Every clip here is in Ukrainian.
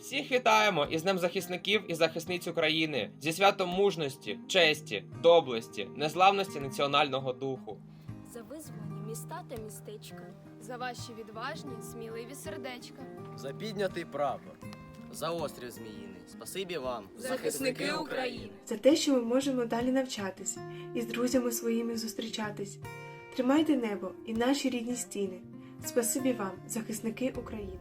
Всіх вітаємо із Днем захисників і захисниць України зі святом мужності, честі, доблесті, незламності національного духу. за визволені міста та містечка. за ваші відважні, сміливі сердечка. За піднятий прапор, за острів зміїний. Спасибі вам, Захисники України. за те, що ми можемо далі навчатись і з друзями своїми зустрічатись. Тримайте небо і наші рідні стіни. Спасибі вам, захисники України.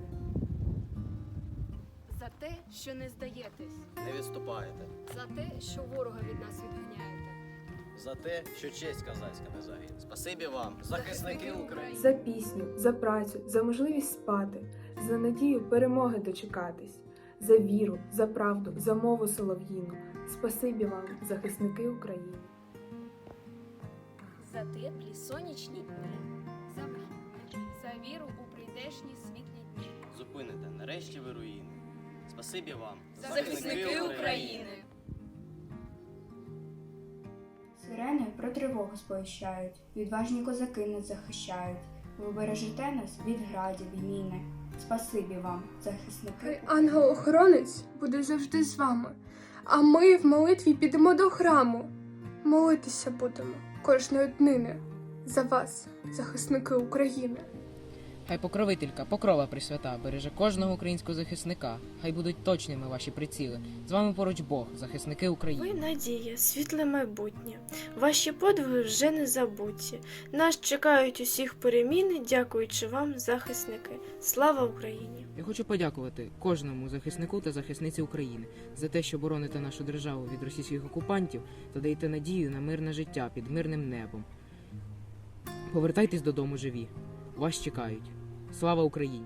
За те, що не здаєтесь, Не відступаєте. за те, що ворога від нас відганяєте. За те, що честь казацька не загине. Спасибі вам, захисники України. За пісню, за працю, за можливість спати, за надію перемоги дочекатись, за віру, за правду, за мову солов'їну. Спасибі вам, захисники України. За теплі сонячні дні. За за віру у прийдешні світлі дні. Зупините нарешті ви руїни. Спасибі вам, Захисники України. Сирени про тривогу сповіщають, відважні козаки нас захищають. Ви бережете нас від градів і міни. Спасибі вам, захисники. Ангел-охоронець буде завжди з вами, а ми в молитві підемо до храму. Молитися будемо кожної днини за вас, захисники України. Хай покровителька, покрова пресвята, береже кожного українського захисника. Хай будуть точними ваші приціли. З вами поруч Бог, захисники Ви України. надія, світле майбутнє. Ваші подвиги вже не забуті. Нас чекають усіх переміни, дякуючи вам, захисники. Слава Україні! Я хочу подякувати кожному захиснику та захисниці України за те, що бороните нашу державу від російських окупантів та даєте надію на мирне життя під мирним небом. Повертайтесь додому живі. Вас чекають. Слава Україні!